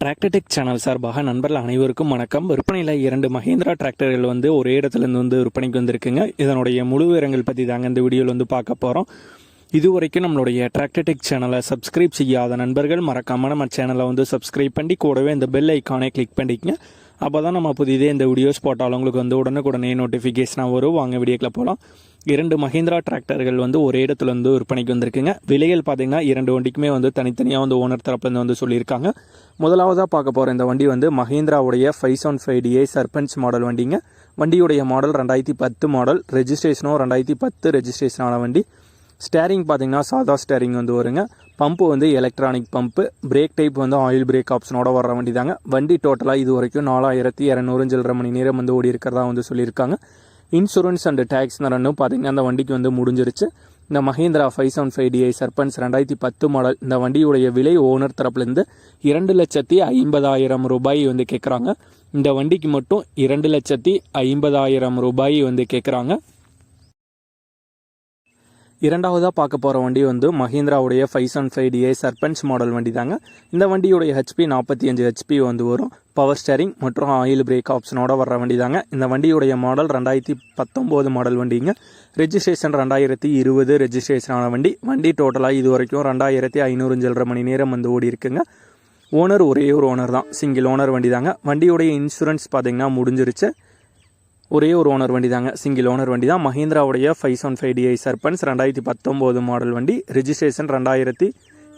Tractor Tech channel சார்பாக நண்பர்கள் அனைவருக்கும் வணக்கம். விற்பனையில் இரண்டு மஹேந்திரா டிராக்டர்கள் வந்து ஒரே இடத்துலேருந்து வந்து விற்பனைக்கு வந்திருக்குங்க. இதனுடைய முழு விவரங்கள் பற்றி தாங்க இந்த வீடியோவில் வந்து பார்க்க போகிறோம் இதுவரைக்கும் நம்மளுடைய டிராக்டர்டெக் சேனலை சப்ஸ்கிரைப் செய்யாத நண்பர்கள் மறக்காமல் நம்ம சேனலை வந்து சப்ஸ்கிரைப் பண்ணி கூடவே இந்த பெல் ஐக்கானை கிளிக் பண்ணிக்கங்க. அப்போ தான் நம்ம புதிதே இந்த வீடியோஸ் போட்டாலும் உங்களுக்கு வந்து உடனுக்குடனே நோட்டிஃபிகேஷனாக வரும். வாங்க வீடியோக்கில் போகலாம் இரண்டு மஹேந்திரா டிராக்டர்கள் வந்து ஒரே இடத்துல வந்து விற்பனைக்கு வந்திருக்குங்க. விலைகள் பார்த்தீங்கன்னா இரண்டு வண்டிக்குமே வந்து தனித்தனியாக வந்து ஓனர் தரப்புலேருந்து வந்து சொல்லியிருக்காங்க. முதலாவதாக பார்க்க போகிற இந்த வண்டி வந்து மஹேந்திராவுடைய five seven five DI Sarpanch model வண்டிங்க. வண்டியுடைய மாடல் ரெண்டாயிரத்தி பத்து மாடல் ரெஜிஸ்ட்ரேஷனும் ரெண்டாயிரத்தி பத்து ரெஜிஸ்ட்ரேஷனான வண்டி. ஸ்டேரிங் பார்த்தீங்கன்னா சாதா ஸ்டேரிங் வந்து வருங்க. பம்பு வந்து எலக்ட்ரானிக் பம்பு பிரேக் டைப் வந்து ஆயில் பிரேக் ஆப்ஷனோட வர வண்டி தாங்க வண்டி டோட்டலாக இது வரைக்கும் நாலாயிரத்தி இரநூறு சில்லரை மணி நேரம் வந்து ஓடி இருக்கிறதா வந்து சொல்லியிருக்காங்க. இன்சூரன்ஸ் அண்ட் டேக்ஸ் ரன்னும் பார்த்தீங்கன்னா அந்த வண்டிக்கு வந்து முடிஞ்சிருச்சு. இந்த Mahindra five seven five DI Sarpanch ரெண்டாயிரத்தி பத்து மாடல் இந்த வண்டியுடைய விலை ஓனர் தரப்புலேருந்து இரண்டு லட்சத்தி ஐம்பதாயிரம் ரூபாய் வந்து கேட்குறாங்க இந்த வண்டிக்கு மட்டும் இரண்டு லட்சத்தி ஐம்பதாயிரம் ரூபாய் வந்து கேட்குறாங்க இரண்டாவதாக பார்க்க போகிற வண்டி வந்து மஹிந்திராவுடைய five seven five DI Sarpanch model வண்டி தாங்க இந்த வண்டியுடைய ஹெச்பி நாற்பத்தி அஞ்சு ஹெச்பி வந்து வரும். பவர் ஸ்டேரிங் மற்றும் ஆயில் பிரேக் ஆப்ஷனோட வர வண்டி தாங்க இந்த வண்டியுடைய மாடல் ரெண்டாயிரத்தி பத்தொம்போது மாடல் வண்டிங்க. ரெஜிஸ்ட்ரேஷன் ரெண்டாயிரத்தி இருபது ரெஜிஸ்ட்ரேஷன் ஆன வண்டி. வண்டி டோட்டலாக இது வரைக்கும் ரெண்டாயிரத்தி ஐநூறு சில்லரை மணி நேரம் வந்து ஓடி இருக்குங்க ஓனர் ஒரே ஒரு ஓனர் தான். சிங்கிள் ஓனர் வண்டி தாங்க வண்டியுடைய இன்சூரன்ஸ் பார்த்திங்கன்னா முடிஞ்சிருச்சு. ஒரே ஒரு ஓனர் வண்டி தாங்க சிங்கிள் ஓனர் வண்டி தான் மஹிந்திராவுடைய five seven five DI Sarpanch ரெண்டாயிரத்தி பத்தொம்போது மாடல் வண்டி. ரெஜிஸ்ட்ரேஷன் ரெண்டாயிரத்தி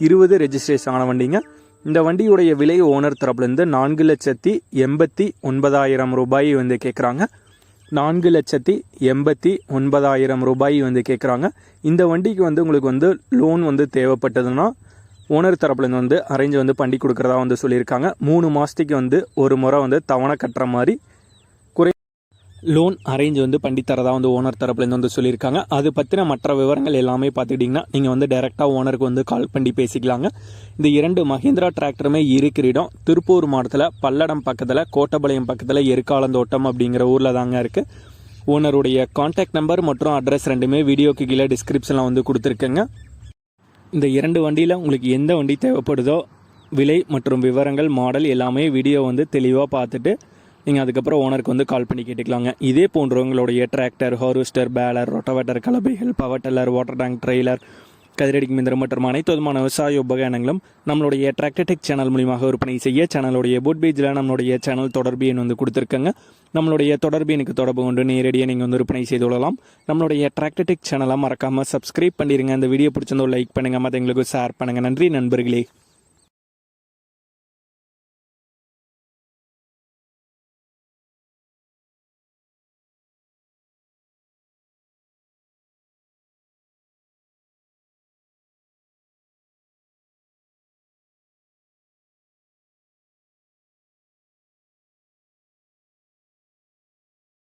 இருபது ரெஜிஸ்ட்ரேஷன் ஆன வண்டிங்க. இந்த வண்டியுடைய விலை ஓனர் தரப்புலேருந்து நான்கு லட்சத்தி எண்பத்தி ஒன்பதாயிரம் ரூபாய் வந்து கேட்குறாங்க நான்கு லட்சத்தி எண்பத்தி ஒன்பதாயிரம் ரூபாய் வந்து கேட்குறாங்க இந்த வண்டிக்கு வந்து உங்களுக்கு வந்து லோன் வந்து தேவைப்பட்டதுன்னா ஓனர் தரப்புலேருந்து வந்து அரேஞ்ச் வந்து பண்ணி கொடுக்குறதா வந்து சொல்லியிருக்காங்க. மூணு மாதத்துக்கு வந்து ஒரு முறை வந்து தவணை கட்டுற மாதிரி லோன் அரேஞ்ச் வந்து பண்ணி தரதா வந்து ஓனர் தரப்புலேருந்து வந்து சொல்லியிருக்காங்க. அது பற்றின மற்ற விவரங்கள் எல்லாமே பார்த்துக்கிட்டிங்கன்னா நீங்கள் வந்து டேரெக்டாக ஓனருக்கு வந்து கால் பண்ணி பேசிக்கலாங்க. இந்த இரண்டு மஹிந்திரா டிராக்டருமே இருக்கிற இடம். திருப்பூர் மாவட்டத்தில் பல்லடம் பக்கத்தில் கோட்டபாளையம் பக்கத்தில் எருக்காலந்தோட்டம் அப்படிங்கிற ஊரில் தாங்க இருக்குது ஓனருடைய கான்டாக்ட் நம்பர் மற்றும் அட்ரஸ் ரெண்டுமே வீடியோக்கு கீழே டிஸ்கிரிப்ஷனில் வந்து கொடுத்துருக்கேங்க. இந்த இரண்டு வண்டியில் உங்களுக்கு எந்த வண்டி தேவைப்படுதோ விலை மற்றும் விவரங்கள் மாடல் எல்லாமே வீடியோ வந்து தெளிவாக பார்த்துட்டு நீங்கள் அதுக்கப்புறம் ஓனருக்கு வந்து கால் பண்ணி கேட்டுக்கலாங்க. இதே போன்றவங்களுடைய tractor harvester baler rotavator கலபைகள் power tiller water tank trailer கதிரடி மிந்திரம் மற்றும் அனைத்து விதமான விவசாய உபகரணங்களும் நம்மளுடைய டிராக்டர்டெக் சேனல் மூலியமாக விற்பனை செய்ய சேனலுடைய புட் பேஜில் நம்மளுடைய சேனல் தொடர்பு எண் வந்து கொடுத்துருக்கங்க. நம்மளுடைய தொடர்பு எனக்கு தொடர்பு கொண்டு நேரடியாக நீங்கள் வந்து விற்பனை செய்து கொள்ளலாம். நம்மளுடைய டிராக்டர்டெக் சேனலாக மறக்காமல் சப்ஸ்கிரைப் பண்ணிடுங்க அந்த வீடியோ பிடிச்சிருந்தோ லைக் பண்ணுங்கள் மற்றவங்களுக்கு ஷேர் பண்ணுங்கள் நன்றி நண்பர்களே.